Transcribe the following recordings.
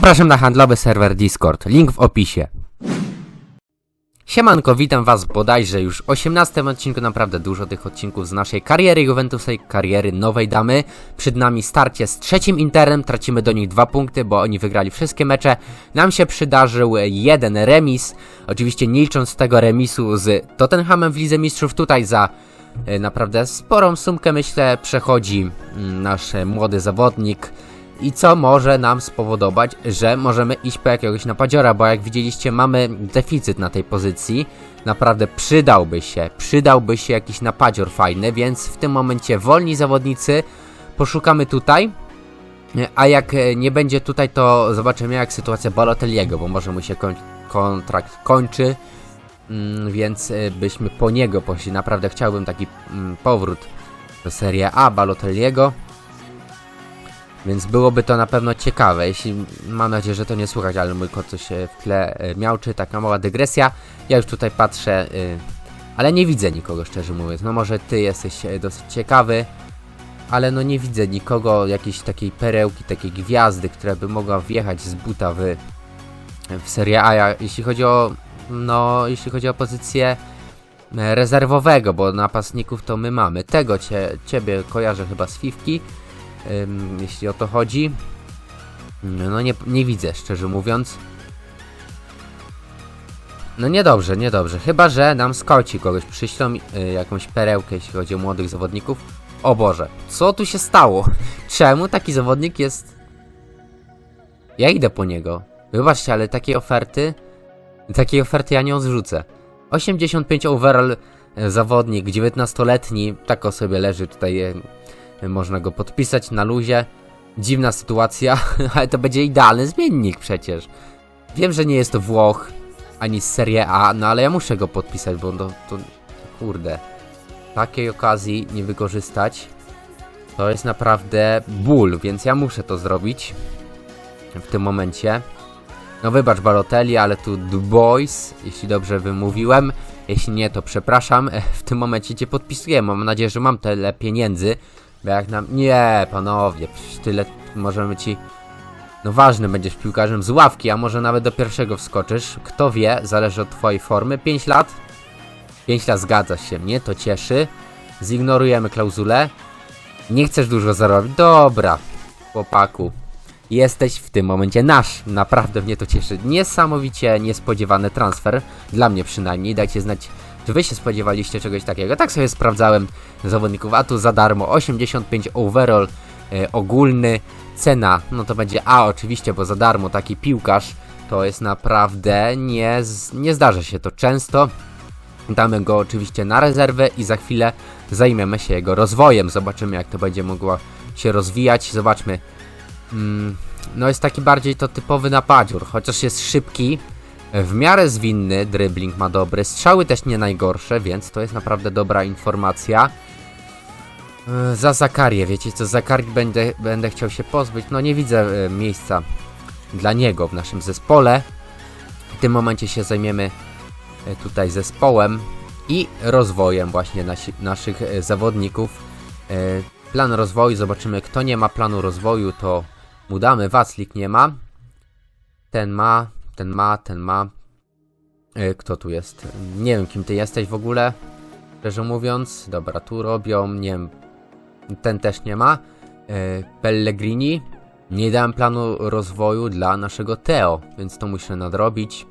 Zapraszam na handlowy serwer Discord, link w opisie. Siemanko, witam was bodajże już w 18 odcinku, naprawdę dużo tych odcinków z naszej kariery Juventusa i kariery nowej damy. Przed nami starcie z trzecim Interem, tracimy do nich dwa punkty, bo oni wygrali wszystkie mecze. Nam się przydarzył jeden remis, oczywiście nie licząc tego remisu z Tottenhamem w Lidze Mistrzów, tutaj za e, naprawdę sporą sumkę myślę przechodzi mm, nasz młody zawodnik. I co może nam spowodować, że możemy iść po jakiegoś napadziora, bo jak widzieliście mamy deficyt na tej pozycji. Naprawdę przydałby się, przydałby się jakiś napadzior fajny, więc w tym momencie wolni zawodnicy poszukamy tutaj. A jak nie będzie tutaj, to zobaczymy jak sytuacja Balotelliego, bo może mu się koń kontrakt kończy. Mm, więc e, byśmy po niego poszli. Naprawdę chciałbym taki mm, powrót do Serie A Balotelliego. Więc byłoby to na pewno ciekawe, jeśli mam nadzieję, że to nie słychać, ale mój kot coś w tle e, miałczy, taka mała dygresja. Ja już tutaj patrzę, y, ale nie widzę nikogo, szczerze mówiąc. No może ty jesteś e, dosyć ciekawy, ale no nie widzę nikogo, jakiejś takiej perełki, takiej gwiazdy, która by mogła wjechać z buta w, w Serie A. Ja, jeśli chodzi o, no, jeśli chodzi o pozycję e, rezerwowego, bo napastników to my mamy. Tego cie, ciebie kojarzę chyba z Fifki jeśli o to chodzi. No nie, nie widzę, szczerze mówiąc. No niedobrze, niedobrze. Chyba, że nam skauci kogoś przyślą y, jakąś perełkę, jeśli chodzi o młodych zawodników. O Boże, co tu się stało? Czemu taki zawodnik jest... Ja idę po niego. Wybaczcie, ale takiej oferty... Takiej oferty ja nie odrzucę. 85 overall e, zawodnik, 19-letni, tak o sobie leży tutaj e, można go podpisać na luzie. Dziwna sytuacja, ale to będzie idealny zmiennik przecież. Wiem, że nie jest to Włoch, ani z Serie A, no ale ja muszę go podpisać, bo to, to kurde, takiej okazji nie wykorzystać, to jest naprawdę ból, więc ja muszę to zrobić w tym momencie. No wybacz Balotelli, ale tu Dubois, jeśli dobrze wymówiłem. Jeśli nie, to przepraszam. W tym momencie cię podpisuję. Mam nadzieję, że mam tyle pieniędzy, bo jak nam... Nie, panowie, tyle możemy ci... No ważny będziesz piłkarzem z ławki, a może nawet do pierwszego wskoczysz. Kto wie, zależy od twojej formy. 5 lat? 5 lat zgadza się, mnie to cieszy. Zignorujemy klauzulę. Nie chcesz dużo zarobić? Dobra, chłopaku. Jesteś w tym momencie nasz. Naprawdę mnie to cieszy. Niesamowicie niespodziewany transfer. Dla mnie przynajmniej. Dajcie znać, czy wy się spodziewaliście czegoś takiego. Tak sobie sprawdzałem zawodników, a tu za darmo 85 overall e, ogólny. Cena, no to będzie A oczywiście, bo za darmo taki piłkarz to jest naprawdę nie, nie zdarza się to często. Damy go oczywiście na rezerwę i za chwilę zajmiemy się jego rozwojem. Zobaczymy jak to będzie mogło się rozwijać. Zobaczmy. Mm, no jest taki bardziej to typowy napadzior, chociaż jest szybki. W miarę zwinny, dribbling ma dobry, strzały też nie najgorsze, więc to jest naprawdę dobra informacja. E, Za Zakarię, wiecie co, Zakari będę, będę chciał się pozbyć, no nie widzę e, miejsca dla niego w naszym zespole. W tym momencie się zajmiemy e, tutaj zespołem i rozwojem właśnie nasi, naszych zawodników. Plan rozwoju, zobaczymy kto nie ma planu rozwoju, to mu damy. Waclik nie ma. Ten ma, ten ma, ten ma. E, Kto tu jest? Nie wiem kim ty jesteś w ogóle. Szczerze mówiąc. Dobra, tu robią, nie wiem. Ten też nie ma. E, Pellegrini. Nie dałem planu rozwoju dla naszego Teo, więc to muszę nadrobić.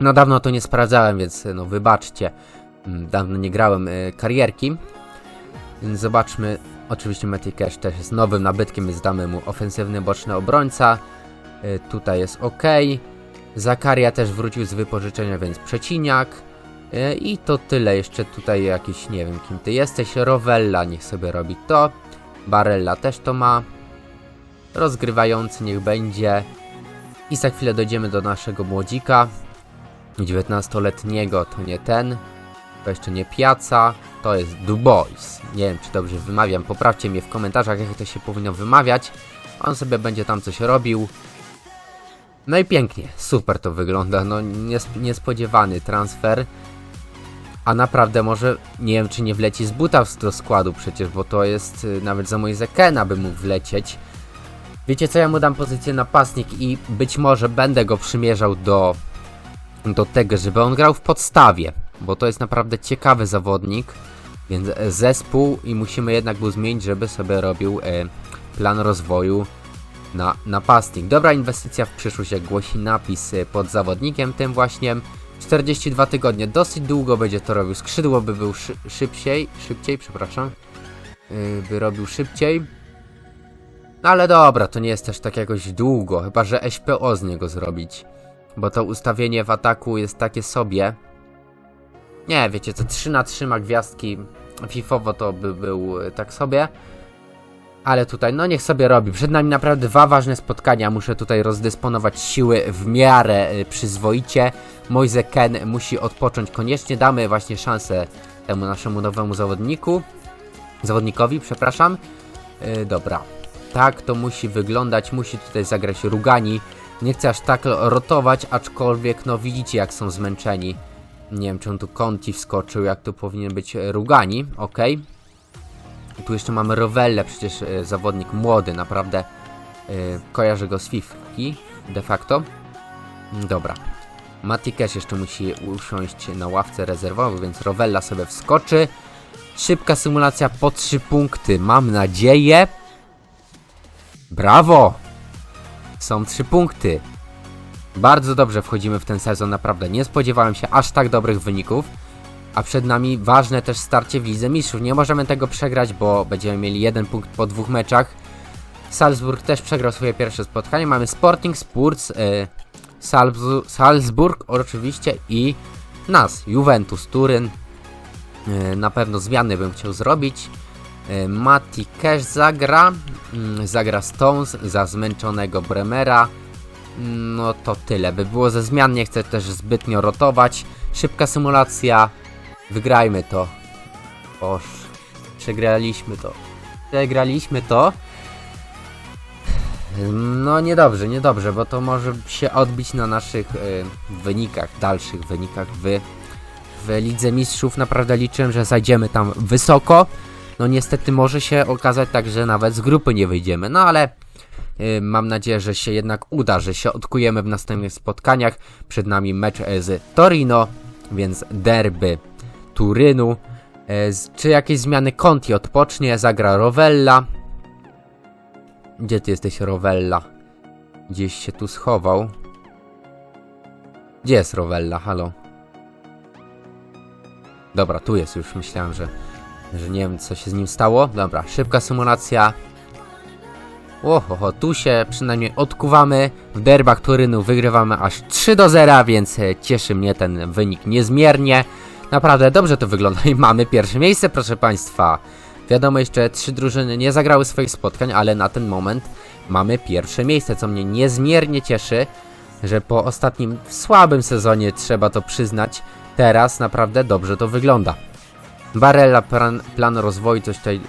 No dawno to nie sprawdzałem, więc no wybaczcie. Mm, Dawno nie grałem e, karierki. Więc zobaczmy. Oczywiście Matty Cash też jest nowym nabytkiem, więc damy mu ofensywny boczny obrońca. Tutaj jest ok. Zakaria też wrócił z wypożyczenia, więc przeciniak. E, I to tyle. Jeszcze tutaj jakiś, nie wiem kim ty jesteś. Rovella niech sobie robi to. Barella też to ma. Rozgrywający niech będzie. I za chwilę dojdziemy do naszego młodzika. 19-letniego to nie ten. To jeszcze nie Piaca, to jest Dubois. Nie wiem, czy dobrze wymawiam. Poprawcie mnie w komentarzach, jak to się powinno wymawiać. On sobie będzie tam coś robił. No i pięknie, super to wygląda. No nies niespodziewany transfer. A naprawdę może, nie wiem czy nie wleci z buta do składu przecież, bo to jest y, nawet za Moise Kena by mógł wlecieć. Wiecie co, ja mu dam pozycję napastnik i być może będę go przymierzał do, do tego, żeby on grał w podstawie, bo to jest naprawdę ciekawy zawodnik, więc e, zespół i musimy jednak go zmienić, żeby sobie robił e, plan rozwoju na napastnik. Dobra inwestycja w przyszłość, jak głosi napis e, pod zawodnikiem tym właśnie. 42 tygodnie, dosyć długo będzie to robił. Skrzydło by był szy szybciej, szybciej, przepraszam. Yy, by robił szybciej. No ale dobra, to nie jest też tak jakoś długo, chyba że SPO z niego zrobić. Bo to ustawienie w ataku jest takie sobie. Nie, wiecie co, 3 na 3 ma gwiazdki. FIFowo to by był y, tak sobie. Ale tutaj, no niech sobie robi. Przed nami naprawdę dwa ważne spotkania. Muszę tutaj rozdysponować siły w miarę y, przyzwoicie. Moise Ken musi odpocząć koniecznie. Damy właśnie szansę temu naszemu nowemu zawodniku. Zawodnikowi, przepraszam. Yy, dobra. Tak to musi wyglądać. Musi tutaj zagrać Rugani. Nie chcę aż tak rotować, aczkolwiek no widzicie jak są zmęczeni. Nie wiem czy on tu Conti wskoczył, jak tu powinien być Rugani, ok. I tu jeszcze mamy Rovelle, przecież e, zawodnik młody, naprawdę e, kojarzę go z Fifki, de facto. Mm, Dobra. Mati jeszcze musi usiąść na ławce rezerwowej, więc Rovella sobie wskoczy. Szybka symulacja po 3 punkty, mam nadzieję. Brawo! Są 3 punkty. Bardzo dobrze wchodzimy w ten sezon, naprawdę. Nie spodziewałem się aż tak dobrych wyników. A przed nami ważne też starcie w Lidze Mistrzów. Nie możemy tego przegrać, bo będziemy mieli jeden punkt po dwóch meczach. Salzburg też przegrał swoje pierwsze spotkanie. Mamy Sporting Spurs, y, Salz- Salzburg oczywiście i nas, Juventus Turyn. Y, na pewno zmiany bym chciał zrobić. Y, Mati Cash zagra, mm, zagra Stones za zmęczonego Bremera. No to tyle, by było ze zmian, nie chcę też zbytnio rotować. Szybka symulacja, wygrajmy to. Oż, przegraliśmy to. Przegraliśmy to. No niedobrze, niedobrze, bo to może się odbić na naszych y, wynikach, dalszych wynikach w, w Lidze Mistrzów. Naprawdę liczyłem, że zajdziemy tam wysoko. No niestety może się okazać tak, że nawet z grupy nie wyjdziemy, no ale y, mam nadzieję, że się jednak uda, że się odkujemy w następnych spotkaniach. Przed nami mecz e, z Torino, więc derby Turynu. E, Czy jakieś zmiany Conti odpocznie, zagra Rovella. Gdzie ty jesteś Rovella? Gdzieś się tu schował. Gdzie jest Rovella? Halo? Dobra, tu jest już. Myślałem, że, że nie wiem co się z nim stało. Dobra, szybka symulacja. Oho, tu się przynajmniej odkuwamy. W derbach Turynu wygrywamy aż 3 do 0, więc cieszy mnie ten wynik niezmiernie. Naprawdę dobrze to wygląda i mamy pierwsze miejsce, proszę Państwa. Wiadomo, jeszcze trzy drużyny nie zagrały swoich spotkań, ale na ten moment mamy pierwsze miejsce, co mnie niezmiernie cieszy, że po ostatnim słabym sezonie, trzeba to przyznać, teraz naprawdę dobrze to wygląda. Barella plan, plan rozwoju, coś tutaj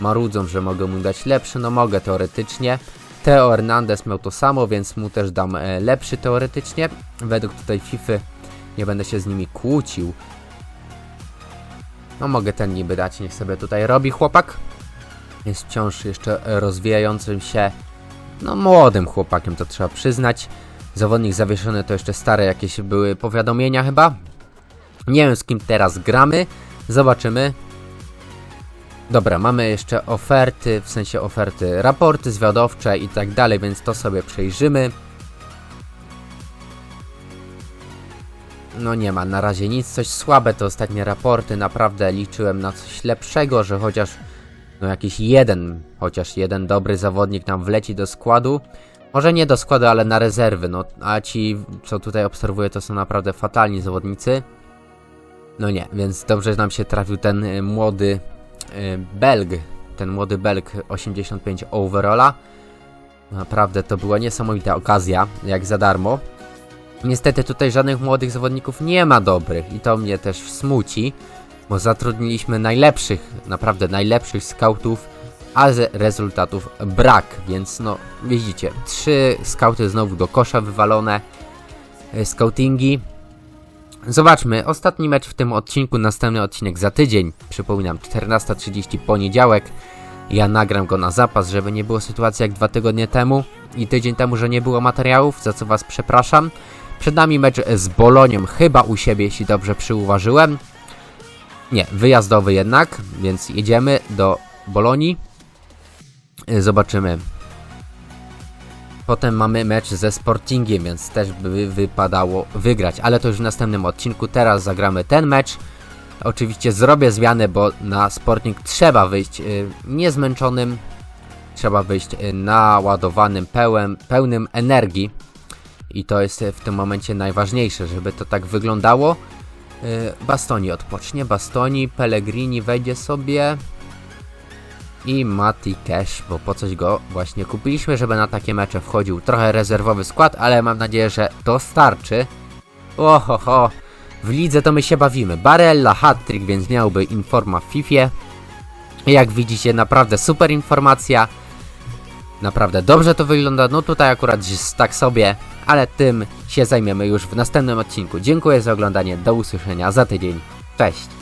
marudzą, że mogę mu dać lepszy, no mogę teoretycznie. Teo Hernandez miał to samo, więc mu też dam e, lepszy teoretycznie. Według tutaj FIFA nie będę się z nimi kłócił. No mogę ten niby dać, niech sobie tutaj robi chłopak. Jest wciąż jeszcze rozwijającym się, no młodym chłopakiem, to trzeba przyznać. Zawodnik zawieszony to jeszcze stare jakieś były powiadomienia chyba. Nie wiem z kim teraz gramy. Zobaczymy. Dobra, mamy jeszcze oferty, w sensie oferty, raporty zwiadowcze i tak dalej, więc to sobie przejrzymy. No nie ma na razie nic, coś słabe te ostatnie raporty, naprawdę liczyłem na coś lepszego, że chociaż no jakiś jeden, chociaż jeden dobry zawodnik nam wleci do składu. Może nie do składu, ale na rezerwy, no a ci, co tutaj obserwuję, to są naprawdę fatalni zawodnicy. No nie, więc dobrze, że nam się trafił ten y, młody y, Belg, ten młody Belg 85 overalla. Naprawdę to była niesamowita okazja, jak za darmo. Niestety tutaj żadnych młodych zawodników nie ma dobrych i to mnie też smuci, bo zatrudniliśmy najlepszych, naprawdę najlepszych scoutów, a rezultatów brak, więc no widzicie, trzy skauty znowu do kosza wywalone, y, scoutingi. Zobaczmy, ostatni mecz w tym odcinku, następny odcinek za tydzień, przypominam 14.30 poniedziałek. Ja nagram go na zapas, żeby nie było sytuacji jak dwa tygodnie temu i tydzień temu, że nie było materiałów, za co was przepraszam. Przed nami mecz z Bolonią, chyba u siebie, jeśli dobrze przyuważyłem. Nie, wyjazdowy jednak, więc jedziemy do Bolonii. Y, Zobaczymy. Potem mamy mecz ze Sportingiem, więc też by wypadało wygrać, ale to już w następnym odcinku. Teraz zagramy ten mecz. Oczywiście zrobię zmianę, bo na Sporting trzeba wyjść y, niezmęczonym, trzeba wyjść y, naładowanym, pełen, pełnym energii. I to jest y, w tym momencie najważniejsze, żeby to tak wyglądało. Y, Bastoni odpocznie, Bastoni, Pellegrini wejdzie sobie i Mati Cash, bo po coś go właśnie kupiliśmy, żeby na takie mecze wchodził. Trochę rezerwowy skład, ale mam nadzieję, że to starczy. Ohoho, w lidze to my się bawimy. Barella hat-trick, więc miałby informa w Fifie. Jak widzicie, naprawdę super informacja. Naprawdę dobrze to wygląda. No tutaj akurat tak sobie, ale tym się zajmiemy już w następnym odcinku. Dziękuję za oglądanie. Do usłyszenia za tydzień. Cześć.